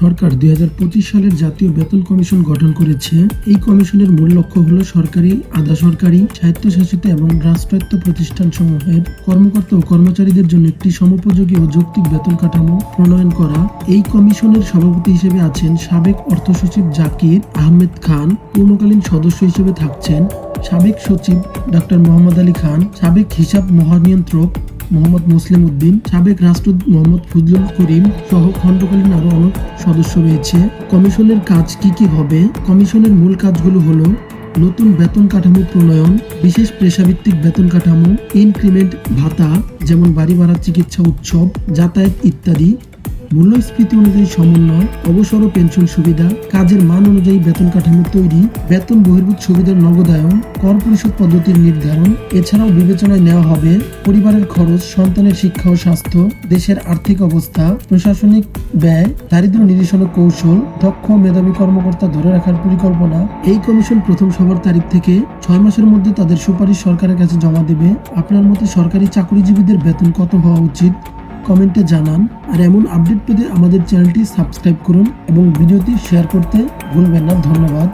সরকার দুই হাজার পঁচিশ সালের জাতীয় বেতন কমিশন গঠন করেছে। এই কমিশনের মূল লক্ষ্য হল সরকারি আধা সরকারি স্বায়ত্তশাসিত এবং রাষ্ট্রায়ত্ত প্রতিষ্ঠানসমূহের কর্মকর্তা ও কর্মচারীদের জন্য একটি সমোপযোগী ও যৌক্তিক বেতন কাঠামো প্রণয়ন করা। এই কমিশনের সভাপতি হিসেবে আছেন সাবেক অর্থ সচিব জাকির আহমেদ খান, পূর্ণকালীন সদস্য হিসেবে থাকছেন সাবেক সচিব ডক্টর মোহাম্মদ আলী খান, সাবেক হিসাব মহানিয়ন্ত্রক মোহাম্মদ মুসলিম উদ্দিন, সাবেক রাষ্ট্রদূত মোহাম্মদ ফজলুল করিম সহ খণ্ডকালীন আরও অনেক সদস্য রয়েছে। কমিশনের কাজ কি কি হবে? কমিশনের মূল কাজগুলো হলো নতুন বেতন কাঠামো প্রণয়ন, বিশেষ পেশাভিত্তিক বেতন কাঠামো ইনক্রিমেন্ট ভাতা, যেমন বাড়ি ভাড়া চিকিৎসা উৎসব, যাতায়াত ইত্যাদি। মূল্যস্ফীতি অনুযায়ী সমন্বয়, অবসর ও পেনশন সুবিধা, কাজের মান অনুযায়ী বেতন কাঠামো তৈরি, বেতন বহির্ভূত সুবিধার নগদায়ন, কর পরিশোধ পদ্ধতির নির্ধারণ, এছাড়াও বিবেচনায় নেওয়া হবে পরিবারের খরচ, সন্তানের শিক্ষা ও স্বাস্থ্য, দেশের আর্থিক অবস্থা, প্রশাসনিক ব্যয়, দারিদ্র নিরসন কৌশল, দক্ষ মেধাবী কর্মকর্তা ধরে রাখার পরিকল্পনা। এই কমিশন প্রথম সভার তারিখ থেকে ছয় মাসের মধ্যে তাদের সুপারিশ সরকারের কাছে জমা দেবে। আপনার মতে সরকারি চাকরিজীবীদের বেতন কত হওয়া উচিত? কমেন্টে জানান আর এমন আপডেট পেতে আমাদের চ্যানেলটি সাবস্ক্রাইব করুন এবং ভিডিওটি শেয়ার করতে ভুলবেন না। ধন্যবাদ।